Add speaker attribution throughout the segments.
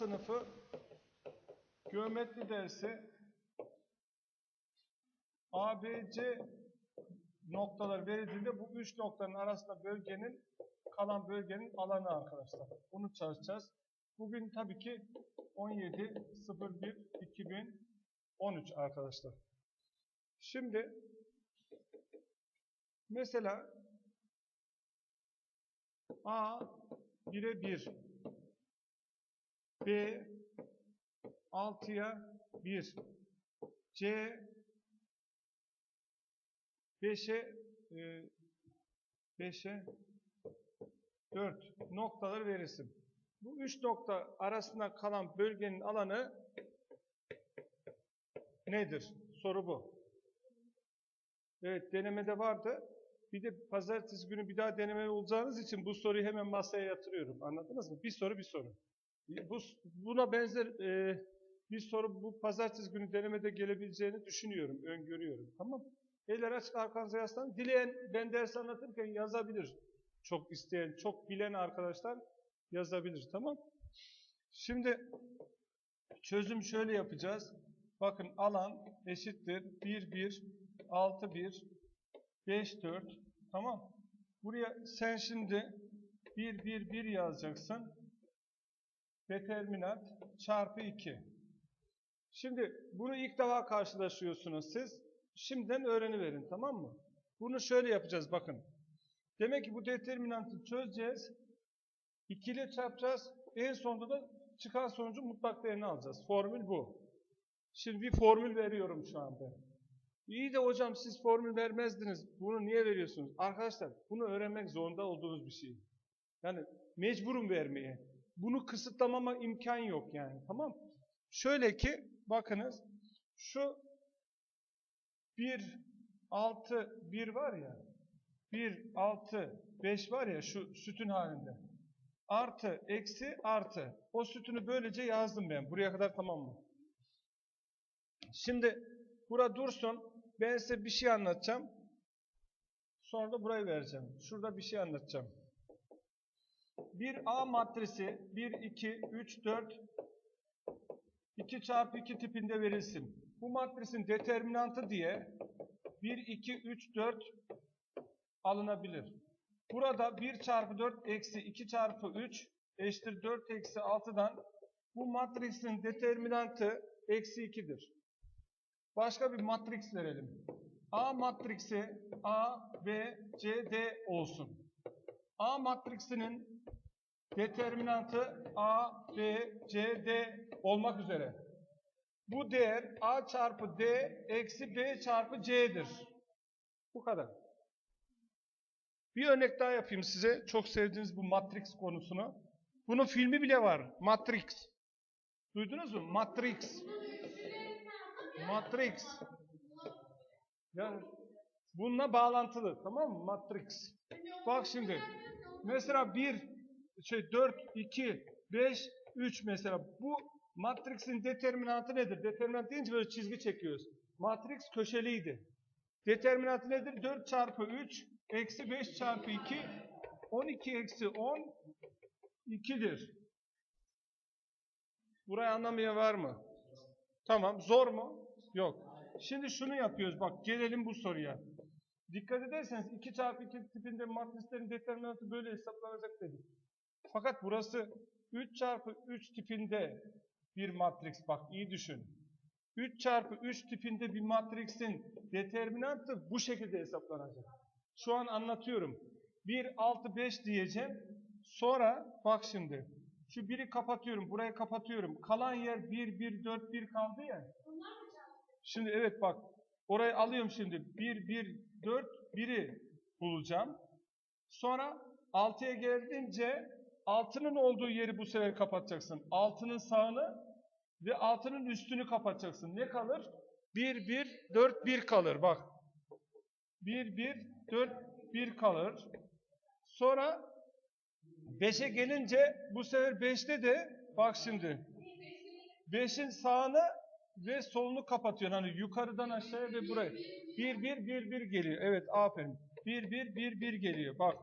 Speaker 1: sınıfı geometri dersi ABC noktalar verildiğinde bu üç noktanın arasında bölgenin kalan bölgenin alanı arkadaşlar. Bunu çalışacağız. Bugün tabii ki 17.01.2013 arkadaşlar. Şimdi mesela A 1'e 1 B 6'ya 1 C 5'e 5'e 4 noktaları verirsin. Bu üç nokta arasında kalan bölgenin alanı nedir? Soru bu. Evet denemede vardı. Bir de pazartesi günü bir daha deneme olacağınız için bu soruyu hemen masaya yatırıyorum. Anladınız mı? Bir soru bir soru. Bu, buna benzer e, bir soru bu pazartesi günü denemede gelebileceğini düşünüyorum, öngörüyorum. Tamam Eller açık arkanıza yaslanın. Dileyen ben ders anlatırken yazabilir. Çok isteyen, çok bilen arkadaşlar yazabilir. Tamam Şimdi çözüm şöyle yapacağız. Bakın alan eşittir 1, 1, 6, 1, 5, 4. Tamam. Buraya sen şimdi 1, 1, 1 yazacaksın. Determinant çarpı 2. Şimdi bunu ilk defa karşılaşıyorsunuz siz. Şimdiden öğreniverin tamam mı? Bunu şöyle yapacağız bakın. Demek ki bu determinantı çözeceğiz. 2 ile çarpacağız. En sonunda da çıkan sonucu mutlak değerini alacağız. Formül bu. Şimdi bir formül veriyorum şu anda. İyi de hocam siz formül vermezdiniz. Bunu niye veriyorsunuz? Arkadaşlar bunu öğrenmek zorunda olduğunuz bir şey. Yani mecburum vermeye. Bunu kısıtlamama imkan yok yani. Tamam Şöyle ki bakınız şu 1 6 1 var ya 1 6 5 var ya şu sütun halinde. Artı eksi artı. O sütunu böylece yazdım ben. Buraya kadar tamam mı? Şimdi bura dursun. Ben size bir şey anlatacağım. Sonra da burayı vereceğim. Şurada bir şey anlatacağım. Bir A matrisi 1, 2, 3, 4 2 çarpı 2 tipinde verilsin. Bu matrisin determinantı diye 1, 2, 3, 4 alınabilir. Burada 1 çarpı 4 eksi 2 çarpı 3 eşittir 4 eksi 6'dan bu matrisin determinantı eksi 2'dir. Başka bir matriks verelim. A matriksi A, B, C, D olsun. A matriksinin determinantı A, B, C, D olmak üzere. Bu değer A çarpı D eksi B çarpı C'dir. Bu kadar. Bir örnek daha yapayım size. Çok sevdiğiniz bu Matrix konusunu. Bunun filmi bile var. Matrix. Duydunuz mu? Matrix. Matrix. Yani bununla bağlantılı. Tamam mı? Matrix. Bak şimdi. Mesela 1, şey 4, 2, 5, 3 mesela. Bu Matrix'in determinantı nedir? Determinant deyince böyle çizgi çekiyoruz. Matrix köşeliydi. Determinantı nedir? 4 çarpı 3 eksi 5 çarpı 2 12 eksi 10 2'dir. Burayı anlamayan var mı? Tamam. Zor mu? Yok. Şimdi şunu yapıyoruz. Bak gelelim bu soruya. Dikkat ederseniz 2 çarpı 2 tipinde matrislerin determinantı böyle hesaplanacak dedik. Fakat burası 3 çarpı 3 tipinde bir matrix. Bak iyi düşün. 3 çarpı 3 tipinde bir matrixin determinantı bu şekilde hesaplanacak. Şu an anlatıyorum. 1, 6, 5 diyeceğim. Sonra bak şimdi. Şu biri kapatıyorum. Burayı kapatıyorum. Kalan yer 1, 1, 4, 1 kaldı ya. Şimdi evet bak. Orayı alıyorum şimdi. 1, 1, 4, 1'i bulacağım. Sonra 6'ya geldiğince 6'nın olduğu yeri bu sefer kapatacaksın. 6'nın sağını ve 6'nın üstünü kapatacaksın. Ne kalır? 1, 1, 4, 1 kalır. Bak. 1, 1, 4, 1 kalır. Sonra 5'e gelince bu sefer 5'te de bak şimdi 5'in sağını ve solunu kapatıyorsun. Hani yukarıdan aşağıya ve buraya. 1, 1, 1, 1 geliyor. Evet aferin. 1, 1, 1, 1 geliyor. Bak.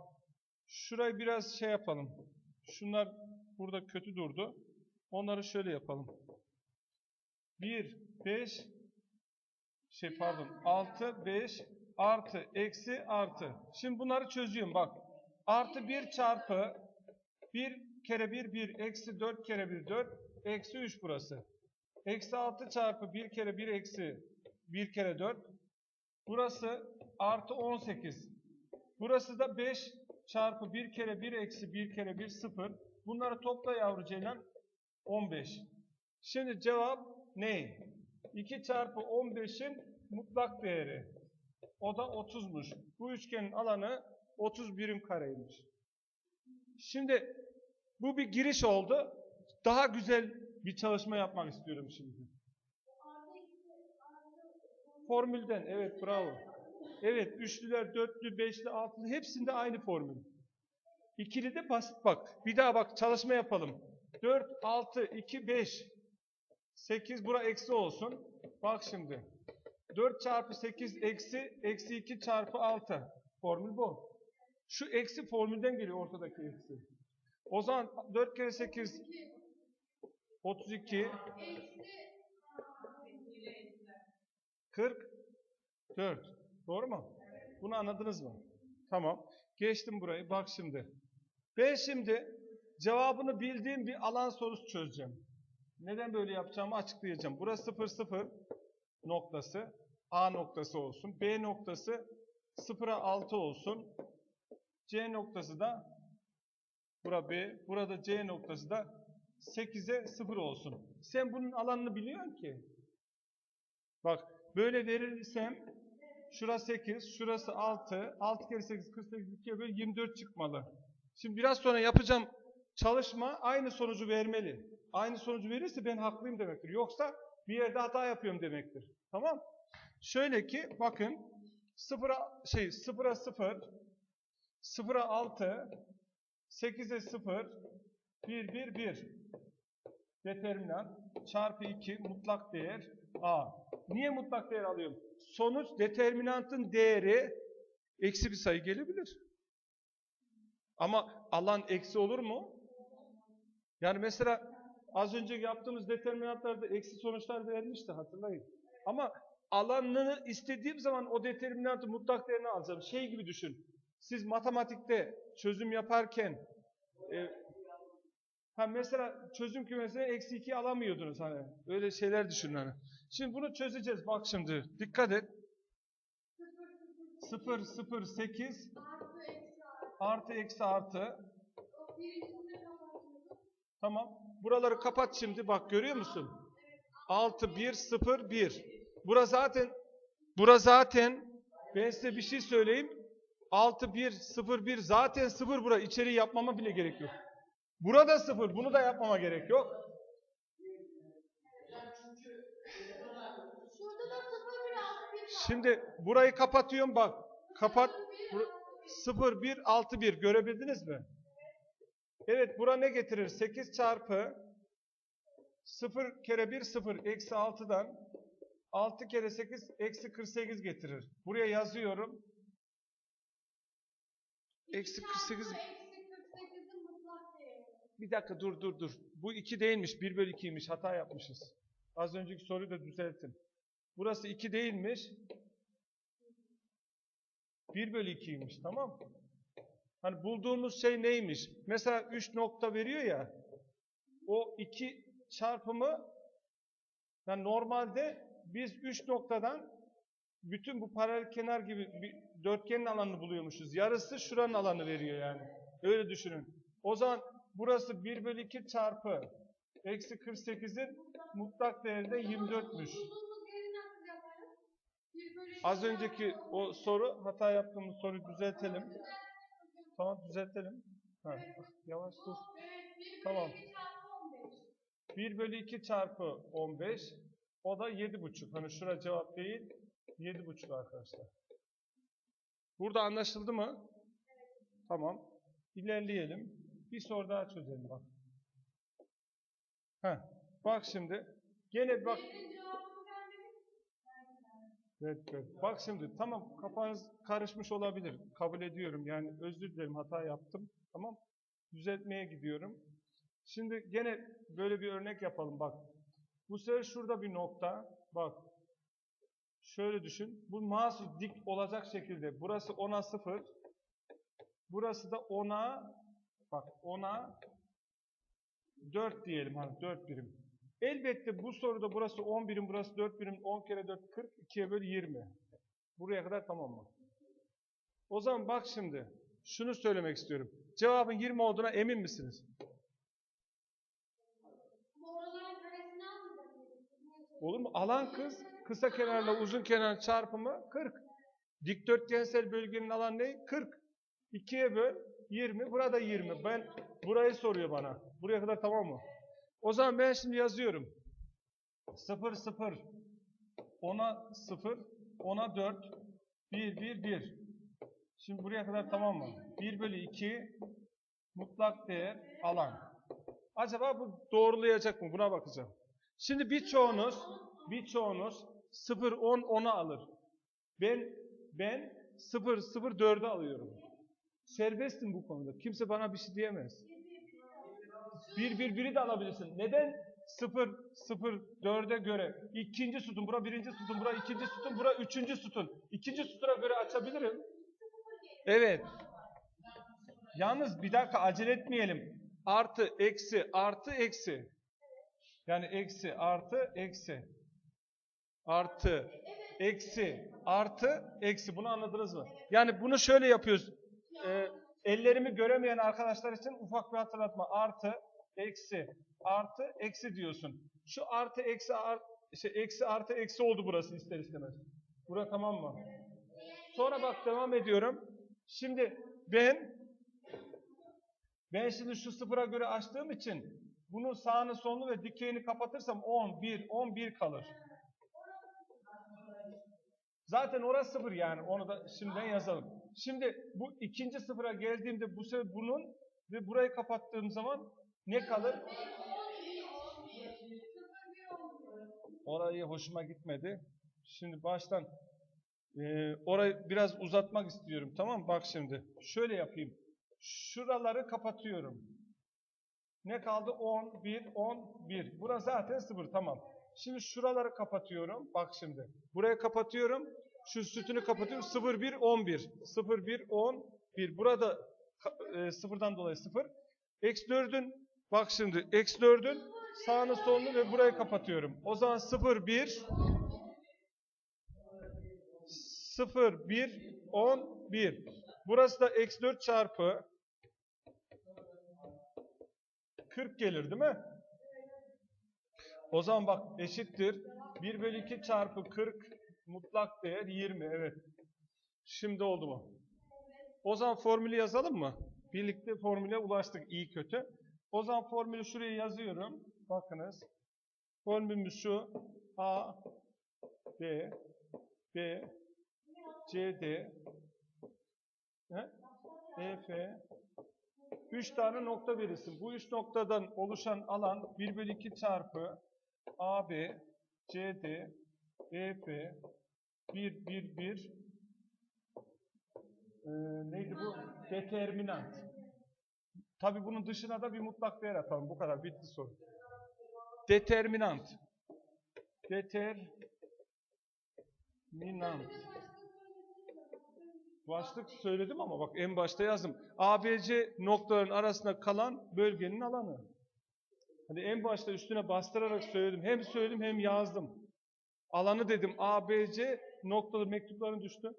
Speaker 1: Şurayı biraz şey yapalım. Şunlar burada kötü durdu. Onları şöyle yapalım. 1, 5, şey pardon 6, 5 artı, eksi, artı. Şimdi bunları çözüyorum bak. Artı 1 çarpı 1 kere 1, 1, eksi 4 kere 1, 4, eksi 3 burası. Eksi 6 çarpı 1 kere 1, eksi 1 kere 4. Burası artı 18. Burası da 5 çarpı 1 kere 1, eksi 1 kere 1, 0. Bunları topla yavru Ceylan. 15. Şimdi cevap ne? 2 çarpı 15'in mutlak değeri. O da 30'muş. Bu üçgenin alanı 30 birim kareymiş. Şimdi bu bir giriş oldu. Daha güzel bir çalışma yapmak istiyorum şimdi. Formülden, evet bravo. Evet, üçlüler, dörtlü, beşli, altılı hepsinde aynı formül. İkili de basit bak. Bir daha bak çalışma yapalım. 4, 6, 2, 5, 8 bura eksi olsun. Bak şimdi. 4 çarpı 8 eksi, eksi 2 çarpı 6. Formül bu. Şu eksi formülden geliyor ortadaki eksi. O zaman 4 kere 8 32 44. Doğru mu? Bunu anladınız mı? Tamam. Geçtim burayı. Bak şimdi. Ben şimdi cevabını bildiğim bir alan sorusu çözeceğim. Neden böyle yapacağımı açıklayacağım. Burası 0 0 noktası. A noktası olsun. B noktası 0'a 6 olsun. C noktası da bura B. Burada C noktası da 8'e 0 olsun. Sen bunun alanını biliyorsun ki. Bak böyle verirsem şurası 8, şurası 6. 6 kere 8 48 2'ye böyle 24 çıkmalı. Şimdi biraz sonra yapacağım çalışma aynı sonucu vermeli. Aynı sonucu verirse ben haklıyım demektir. Yoksa bir yerde hata yapıyorum demektir. Tamam? Şöyle ki bakın 0'a şey 0'a 0 0'a 6 8'e 0 1 1 1 determinant çarpı 2 mutlak değer A. Niye mutlak değer alıyorum? Sonuç determinantın değeri eksi bir sayı gelebilir. Ama alan eksi olur mu? Yani mesela az önce yaptığımız determinantlarda eksi sonuçlar vermişti hatırlayın. Ama alanını istediğim zaman o determinantı mutlak değerini alacağım. Şey gibi düşün. Siz matematikte çözüm yaparken e, ha mesela çözüm kümesine eksi 2 alamıyordunuz hani. Öyle şeyler düşünün hani. Şimdi bunu çözeceğiz. Bak şimdi. Dikkat et. 0, 0, 8 artı eksi artı. Tamam. Buraları kapat şimdi. Bak görüyor musun? 6, 1, 0, 1. Bura zaten bura zaten ben size bir şey söyleyeyim. 6, 1, 0, 1 zaten 0 bura. İçeri yapmama bile gerek yok. Burada 0. Bunu da yapmama gerek yok.
Speaker 2: Şurada da 0 1 6 1 var.
Speaker 1: Şimdi burayı kapatıyorum bak. Kapat. 0, 1, 6, 1. Görebildiniz mi? Evet bura ne getirir? 8 çarpı 0 kere 1 0 eksi 6'dan 6 kere 8 eksi 48 getirir. Buraya yazıyorum. Eksi 48. Bir dakika dur dur dur. Bu 2 değilmiş. 1 bölü 2'ymiş. Hata yapmışız. Az önceki soruyu da düzeltin. Burası 2 değilmiş. 1 bölü 2'ymiş. Tamam? Hani bulduğumuz şey neymiş? Mesela 3 nokta veriyor ya. O 2 çarpımı yani normalde biz 3 noktadan bütün bu paralel kenar gibi bir dörtgenin alanını buluyormuşuz. Yarısı şuranın alanı veriyor yani. Öyle düşünün. O zaman burası 1 bölü 2 çarpı eksi 48'in mutlak değeri de 24'müş.
Speaker 2: Bulduğumuz yeri nasıl yaparız? 1 bölü iki
Speaker 1: Az önceki o soru, hata yaptığımız soruyu düzeltelim. Tamam düzeltelim. Ha, yavaş dur.
Speaker 2: Evet 1 bölü
Speaker 1: Tamam.
Speaker 2: 2 çarpı 15.
Speaker 1: 1 bölü 2 çarpı 15. O da 7,5. Hani şura cevap değil. 7,5 arkadaşlar. Burada anlaşıldı mı? Tamam. İlerleyelim. Bir soru daha çözelim bak. Heh. Bak şimdi. Gene bak. Evet, evet. Bak şimdi tamam kafanız karışmış olabilir. Kabul ediyorum. Yani özür dilerim hata yaptım. Tamam. Düzeltmeye gidiyorum. Şimdi gene böyle bir örnek yapalım bak. Bu sefer şurada bir nokta. Bak. Şöyle düşün. Bu mahsus dik olacak şekilde. Burası 10'a 0. Burası da 10'a bak 10'a 4 diyelim. Hani 4 birim. Elbette bu soruda burası 10 birim, burası 4 birim. 10 kere 4 40. 2'ye böl 20. Buraya kadar tamam mı? O zaman bak şimdi. Şunu söylemek istiyorum. Cevabın 20 olduğuna emin misiniz? Olur mu? Alan kız kısa kenarla uzun kenar çarpımı 40. Dikdörtgensel bölgenin alanı ne? 40. 2'ye böl 20. Burada 20. Ben burayı soruyor bana. Buraya kadar tamam mı? O zaman ben şimdi yazıyorum. 0 0 10'a 0 10'a 4 1 1 1. Şimdi buraya kadar tamam mı? 1 bölü 2 mutlak değer alan. Acaba bu doğrulayacak mı? Buna bakacağım. Şimdi birçoğunuz birçoğunuz 0 10 10'u alır. Ben ben 0 0 4'ü alıyorum. Serbestim bu konuda. Kimse bana bir şey diyemez. 1 1 1'i de alabilirsin. Neden 0 0 4'e göre ikinci sütun, bura birinci sütun, bura ikinci sütun, bura üçüncü sütun. İkinci sütuna göre açabilirim. Evet. Yalnız bir dakika acele etmeyelim. Artı, eksi, artı, eksi. Yani eksi, artı, eksi. Artı, eksi, artı, eksi. Bunu anladınız mı? Yani bunu şöyle yapıyoruz. Ee, ellerimi göremeyen arkadaşlar için ufak bir hatırlatma. Artı, eksi, artı, eksi diyorsun. Şu artı, eksi, art, şey, eksi, artı, eksi oldu burası ister istemez. Bura tamam mı? Sonra bak devam ediyorum. Şimdi ben ben şimdi şu sıfıra göre açtığım için bunun sağını solunu ve dikeyini kapatırsam 10, 1, 11 kalır. Zaten orası sıfır yani. Onu da şimdiden yazalım. Şimdi bu ikinci sıfıra geldiğimde bu sefer bunun ve burayı kapattığım zaman ne kalır? Orayı hoşuma gitmedi. Şimdi baştan e, orayı biraz uzatmak istiyorum. Tamam mı? Bak şimdi. Şöyle yapayım. Şuraları kapatıyorum. Ne kaldı? 10, 1, 10, 1. Burası zaten 0. Tamam. Şimdi şuraları kapatıyorum. Bak şimdi. Burayı kapatıyorum. Şu sütünü kapatıyorum. 0, 1, 11. 0, 1, 10, 1. Burada e, sıfırdan dolayı 0. Eksi 4'ün bak şimdi. Eksi 4'ün sağını solunu ve burayı kapatıyorum. O zaman 0, 1 0, 1, 10, 1. Burası da eksi 4 çarpı 40 gelir değil mi? O zaman bak eşittir. 1 bölü 2 çarpı 40 mutlak değer 20. Evet. Şimdi oldu mu? O zaman formülü yazalım mı? Birlikte formüle ulaştık iyi kötü. O zaman formülü şuraya yazıyorum. Bakınız. Formülümüz şu. A, B, B, C, D? E, F, 3 tane nokta verirsin. Bu 3 noktadan oluşan alan 1 bölü 2 çarpı AB, CD, EF, 1, 1, 1 ee, neydi bu? Determinant. Tabi bunun dışına da bir mutlak değer atalım. Bu kadar. Bitti soru. Determinant. Determinant. Başlık söyledim ama bak en başta yazdım. ABC noktaların arasında kalan bölgenin alanı. Hani en başta üstüne bastırarak söyledim. Hem söyledim hem yazdım. Alanı dedim. ABC noktalı mektupların düştü.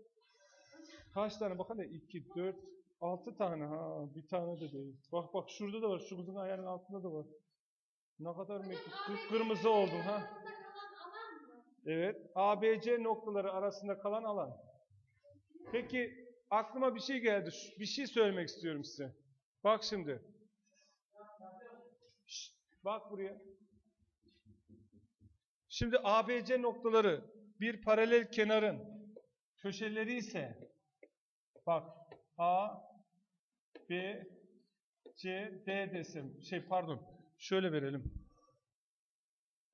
Speaker 1: Kaç tane? Bakın 2, 4, 6 tane. Ha, bir tane de değil. Bak bak şurada da var. Şu kızın ayağının altında da var. Ne kadar mektup. Kıpkırmızı oldun ha. Evet. ABC noktaları arasında kalan alan. Peki aklıma bir şey geldi. Bir şey söylemek istiyorum size. Bak şimdi. Şşt, bak buraya. Şimdi ABC noktaları bir paralel kenarın köşeleri ise bak A, B, C, D desem. Şey pardon. Şöyle verelim.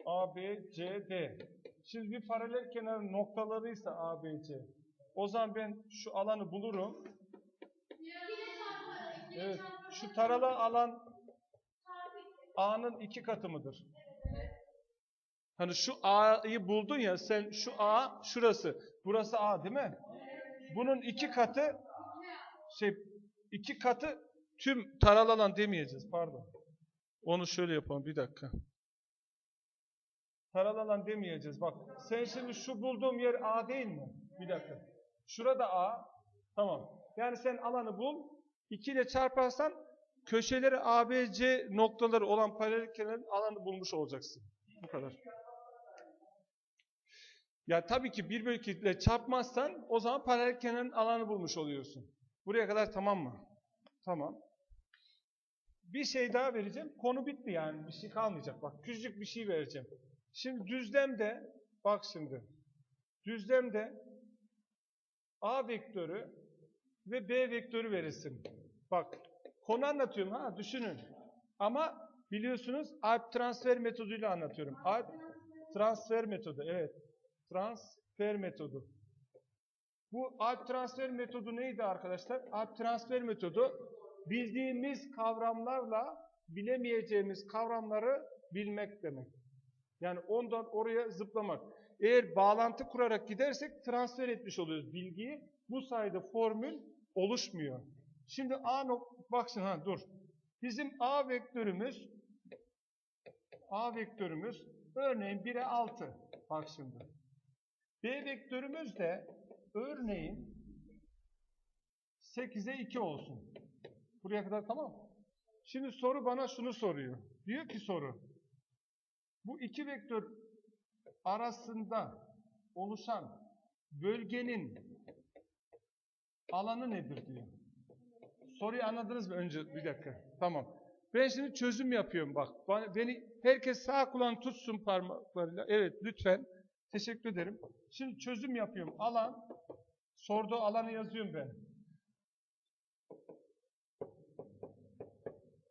Speaker 1: A, B, C, D. Şimdi bir paralel kenarın noktalarıysa A, B, C. O zaman ben şu alanı bulurum. Evet. Şu taralı alan A'nın iki katı mıdır? Hani şu A'yı buldun ya sen şu A şurası. Burası A değil mi? Bunun iki katı şey iki katı tüm taralı alan demeyeceğiz pardon. Onu şöyle yapalım bir dakika. Taralı alan demeyeceğiz. Bak sen şimdi şu bulduğum yer A değil mi? Bir dakika. Şurada A. Tamam. Yani sen alanı bul. 2 ile çarparsan köşeleri A, B, C noktaları olan paralel kenarın alanı bulmuş olacaksın. Bu kadar. Ya tabii ki 1 bölü 2 ile çarpmazsan o zaman paralel kenarın alanı bulmuş oluyorsun. Buraya kadar tamam mı? Tamam. Bir şey daha vereceğim. Konu bitti yani. Bir şey kalmayacak. Bak küçücük bir şey vereceğim. Şimdi düzlemde bak şimdi. Düzlemde A vektörü ve B vektörü verilsin. Bak konu anlatıyorum ha düşünün. Ama biliyorsunuz alp transfer metoduyla anlatıyorum. Alp transfer metodu evet. Transfer metodu. Bu alp transfer metodu neydi arkadaşlar? Alp transfer metodu bildiğimiz kavramlarla bilemeyeceğimiz kavramları bilmek demek. Yani ondan oraya zıplamak. Eğer bağlantı kurarak gidersek transfer etmiş oluyoruz bilgiyi. Bu sayede formül oluşmuyor. Şimdi A nok bak şimdi ha dur. Bizim A vektörümüz A vektörümüz örneğin 1'e 6. Bak şimdi. B vektörümüz de örneğin 8'e 2 olsun. Buraya kadar tamam mı? Şimdi soru bana şunu soruyor. Diyor ki soru. Bu iki vektör arasında oluşan bölgenin alanı nedir diyor. Soruyu anladınız mı önce? Bir dakika. Tamam. Ben şimdi çözüm yapıyorum bak. Beni herkes sağ kulağını tutsun parmaklarıyla. Evet lütfen. Teşekkür ederim. Şimdi çözüm yapıyorum. Alan sorduğu alanı yazıyorum ben.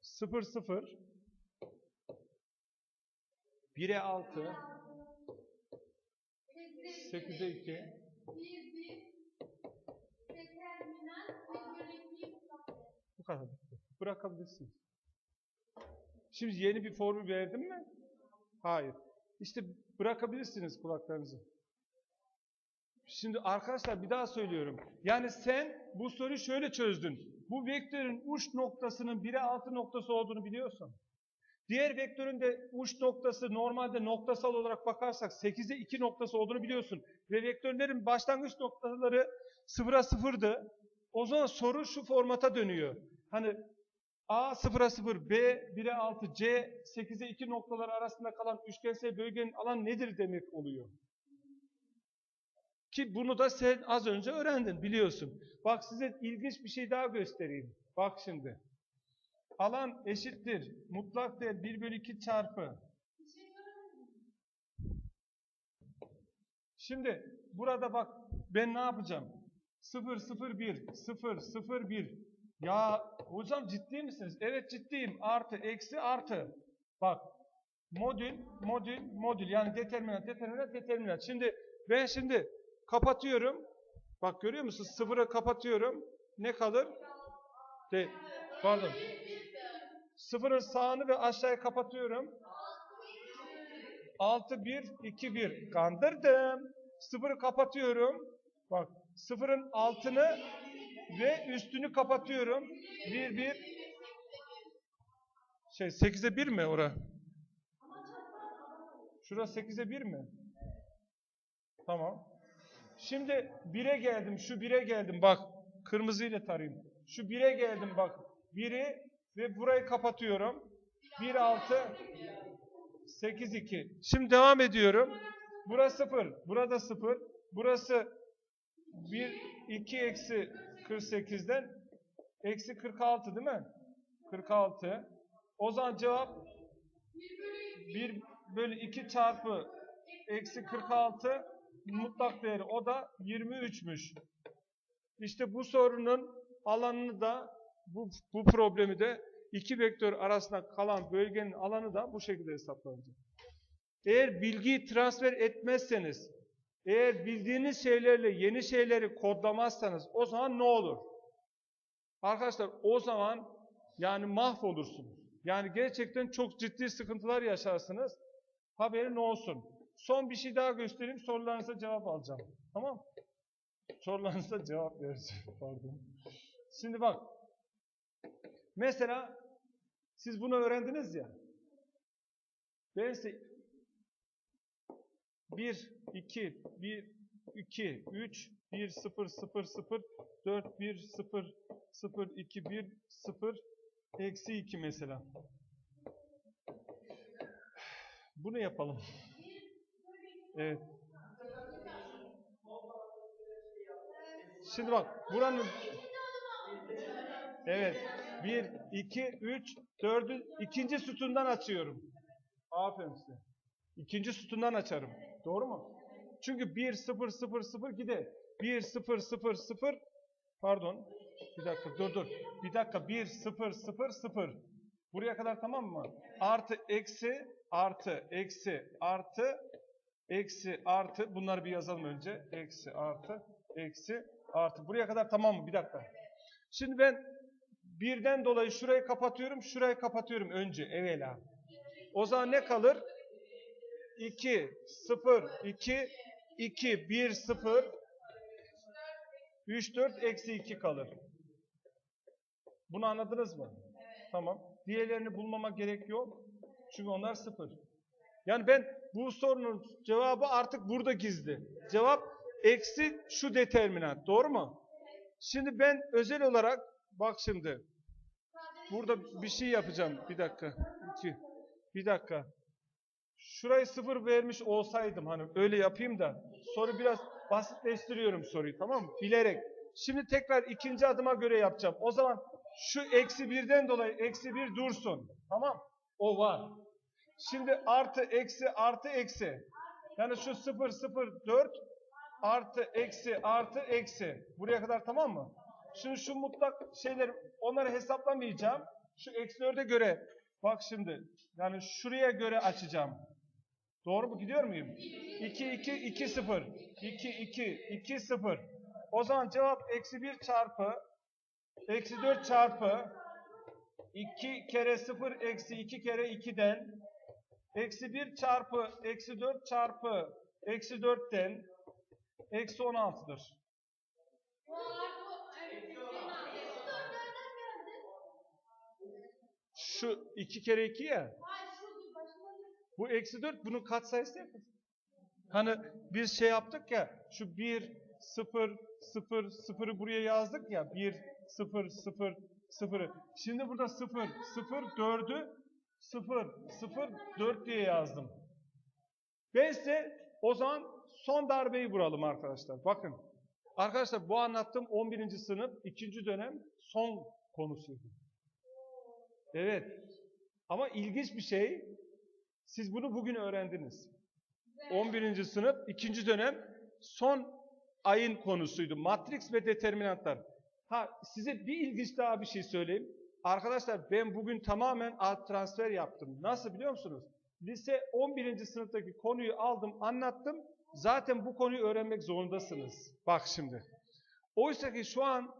Speaker 1: 0 0 1'e 6 8'e 2
Speaker 2: Bir, bir, determinant, bir bölü iki,
Speaker 1: Bu kadar. Bırakabilirsiniz. Şimdi yeni bir formül verdim mi? Hayır. İşte bırakabilirsiniz kulaklarınızı. Şimdi arkadaşlar bir daha söylüyorum. Yani sen bu soruyu şöyle çözdün. Bu vektörün uç noktasının 1'e 6 noktası olduğunu biliyorsun. Diğer vektörün de uç noktası normalde noktasal olarak bakarsak 8'e 2 noktası olduğunu biliyorsun. Ve vektörlerin başlangıç noktaları 0'a 0'dı. O zaman soru şu formata dönüyor. Hani A 0'a 0, B 1'e 6, C 8'e 2 noktalar arasında kalan üçgensel bölgenin alan nedir demek oluyor. Ki bunu da sen az önce öğrendin biliyorsun. Bak size ilginç bir şey daha göstereyim. Bak şimdi. Alan eşittir. Mutlak değer 1 bölü 2 çarpı. Şimdi burada bak ben ne yapacağım? 0 0 1 0 0 1 Ya hocam ciddi misiniz? Evet ciddiyim. Artı eksi artı. Bak modül modül modül yani determinant determinant determinant. Şimdi ben şimdi kapatıyorum. Bak görüyor musun? Sıfırı kapatıyorum. Ne kalır? De, pardon. Sıfırın sağını ve aşağıya kapatıyorum. 6 1 2 1 kandırdım. Sıfırı kapatıyorum. Bak sıfırın altını ve üstünü kapatıyorum. 1 1 şey 8'e 1 mi ora? Şurası 8'e 1 mi? Tamam. Şimdi 1'e geldim. Şu 1'e geldim. Bak kırmızıyla tarayayım. Şu 1'e geldim bak. 1'i ve burayı kapatıyorum. 1 6 8 2. Şimdi devam ediyorum. Burası 0. Burada 0. Burası 1 2 eksi 48'den eksi 46 değil mi? 46. O zaman cevap 1 bölü 2 çarpı eksi 46 mutlak değeri o da 23'müş. İşte bu sorunun alanını da bu, bu problemi de iki vektör arasında kalan bölgenin alanı da bu şekilde hesaplanacak. Eğer bilgiyi transfer etmezseniz, eğer bildiğiniz şeylerle yeni şeyleri kodlamazsanız o zaman ne olur? Arkadaşlar o zaman yani mahvolursunuz. Yani gerçekten çok ciddi sıkıntılar yaşarsınız. Haberin olsun. Son bir şey daha göstereyim. Sorularınıza cevap alacağım. Tamam Sorularınıza cevap vereceğim. Pardon. Şimdi bak. Mesela siz bunu öğrendiniz ya. Ben size 1, 2, 1, 2, 3, 1, 0, 0, 0, 4, 1, 0, 0, 2, 1, 0, eksi 2 mesela. Bunu yapalım. Evet. Şimdi bak buranın Evet. 1, 2, 3, 4'ü ikinci sütundan açıyorum. Aferin size. İkinci sütundan açarım. Doğru mu? Çünkü 1, 0, 0, 0 gider. 1, 0, 0, 0 pardon. Bir dakika dur dur. Bir dakika 1, 0, 0, 0. Buraya kadar tamam mı? Artı, eksi, artı, eksi, artı, eksi, artı. Bunları bir yazalım önce. Eksi, artı, eksi, artı. Buraya kadar tamam mı? Bir dakika. Şimdi ben birden dolayı şurayı kapatıyorum, şurayı kapatıyorum önce evvela. O zaman ne kalır? 2, 0, 2, 2, 1, 0, 3, 4, eksi 2 kalır. Bunu anladınız mı? Tamam. Diğerlerini bulmama gerek yok. Çünkü onlar 0. Yani ben bu sorunun cevabı artık burada gizli. Cevap eksi şu determinant. Doğru mu? Şimdi ben özel olarak bak şimdi burada bir şey yapacağım. Bir dakika. İki. Bir dakika. Şurayı sıfır vermiş olsaydım hani öyle yapayım da soru biraz basitleştiriyorum soruyu tamam mı? Bilerek. Şimdi tekrar ikinci adıma göre yapacağım. O zaman şu eksi birden dolayı eksi bir dursun. Tamam. O var. Şimdi artı eksi artı eksi. Yani şu 0 0 4 artı eksi artı eksi. Buraya kadar tamam mı? Şimdi şu mutlak şeyler onları hesaplamayacağım. Şu eksi 4'e göre bak şimdi yani şuraya göre açacağım. Doğru mu? Gidiyor muyum? 2 2 2 0 2 2 2 0 O zaman cevap eksi 1 çarpı eksi 4 çarpı 2 kere 0 eksi 2 kere 2'den eksi 1 çarpı eksi 4 çarpı eksi 4'ten eksi 16'dır.
Speaker 2: Bu artı evet. Eksi dörtlerden geldi.
Speaker 1: Şu 2 kere 2 ya. Bu eksi 4 bunun katsayısı yapın. Hani biz şey yaptık ya şu 1 0 0 0'ı buraya yazdık ya 1 0 0 0'ı. Şimdi burada 0 0 4'ü 0 0 4 diye yazdım. Ben size o zaman son darbeyi vuralım arkadaşlar. Bakın. Arkadaşlar bu anlattığım 11. sınıf 2. dönem son konusuydu. Evet. Ama ilginç bir şey. Siz bunu bugün öğrendiniz. 11. sınıf 2. dönem son ayın konusuydu. Matrix ve determinantlar. Ha size bir ilginç daha bir şey söyleyeyim. Arkadaşlar ben bugün tamamen alt transfer yaptım. Nasıl biliyor musunuz? Lise 11. sınıftaki konuyu aldım, anlattım. Zaten bu konuyu öğrenmek zorundasınız. Bak şimdi. Oysa ki şu an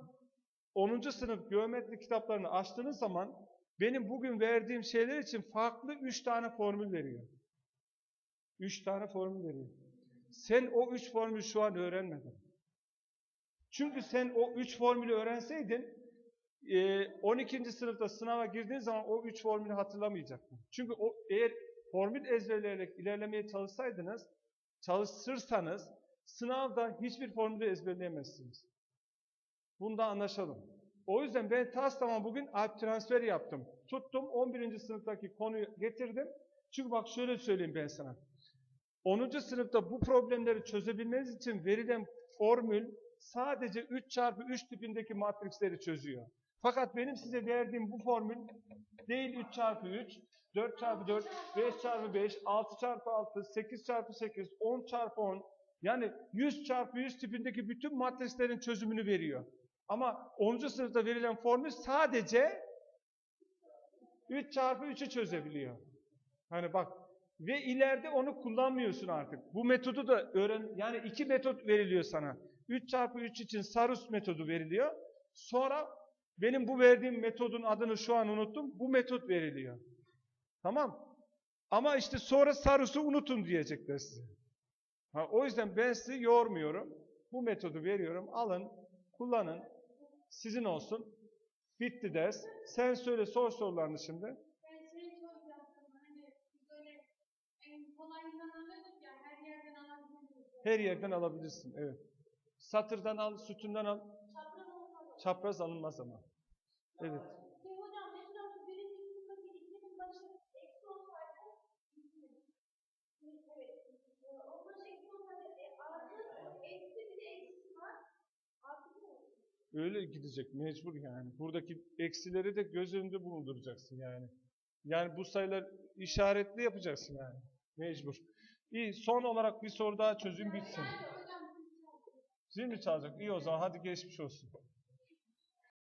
Speaker 1: 10. sınıf geometri kitaplarını açtığınız zaman benim bugün verdiğim şeyler için farklı 3 tane formül veriyor. 3 tane formül veriyor. Sen o 3 formülü şu an öğrenmedin. Çünkü sen o 3 formülü öğrenseydin e, 12. sınıfta sınava girdiğin zaman o 3 formülü hatırlamayacaktın. Çünkü o eğer formül ezberleyerek ilerlemeye çalışsaydınız, çalışırsanız sınavda hiçbir formülü ezberleyemezsiniz. Bunda anlaşalım. O yüzden ben tas tamam bugün alp transfer yaptım. Tuttum 11. sınıftaki konuyu getirdim. Çünkü bak şöyle söyleyeyim ben sana. 10. sınıfta bu problemleri çözebilmeniz için verilen formül sadece 3 çarpı 3 tipindeki matriksleri çözüyor. Fakat benim size verdiğim bu formül değil 3 çarpı 3, 4 çarpı 4, 5 çarpı 5, 6 çarpı 6, 8 çarpı 8, 10 çarpı 10 yani 100 çarpı 100 tipindeki bütün matrislerin çözümünü veriyor. Ama 10. sınıfta verilen formül sadece 3 çarpı 3'ü çözebiliyor. Hani bak ve ileride onu kullanmıyorsun artık. Bu metodu da öğren yani iki metot veriliyor sana. 3 çarpı 3 için Sarus metodu veriliyor. Sonra Benim bu verdiğim metodun adını şu an unuttum. Bu metot veriliyor. Tamam. Ama işte sonra sarısı unutun diyecekler size. Ha, o yüzden ben sizi yormuyorum. Bu metodu veriyorum. Alın, kullanın. Sizin olsun. Bitti ders. Sen söyle sor sorularını şimdi.
Speaker 2: Ben şey soracaktım. Hani biz öyle en kolayından alırdık ya her yerden alabiliriz.
Speaker 1: Her yerden alabilirsin. Evet. Satırdan al, sütünden al.
Speaker 2: Çapraz.
Speaker 1: Çapraz alınmaz ama. Evet.
Speaker 2: Şey hocam mesela şu birinci sınıftaki ikilimin başı eksi olsaydı ikili. Evet. Ee, O başı eksi olsaydı e, artı eksi bir de eksisi var. Artı mı olur?
Speaker 1: Öyle gidecek mecbur yani. Buradaki eksileri de göz önünde bulunduracaksın yani. Yani bu sayılar işaretli yapacaksın yani. Mecbur. İyi son olarak bir soru daha çözün bitsin. Zil mi çalacak? İyi o zaman hadi geçmiş olsun.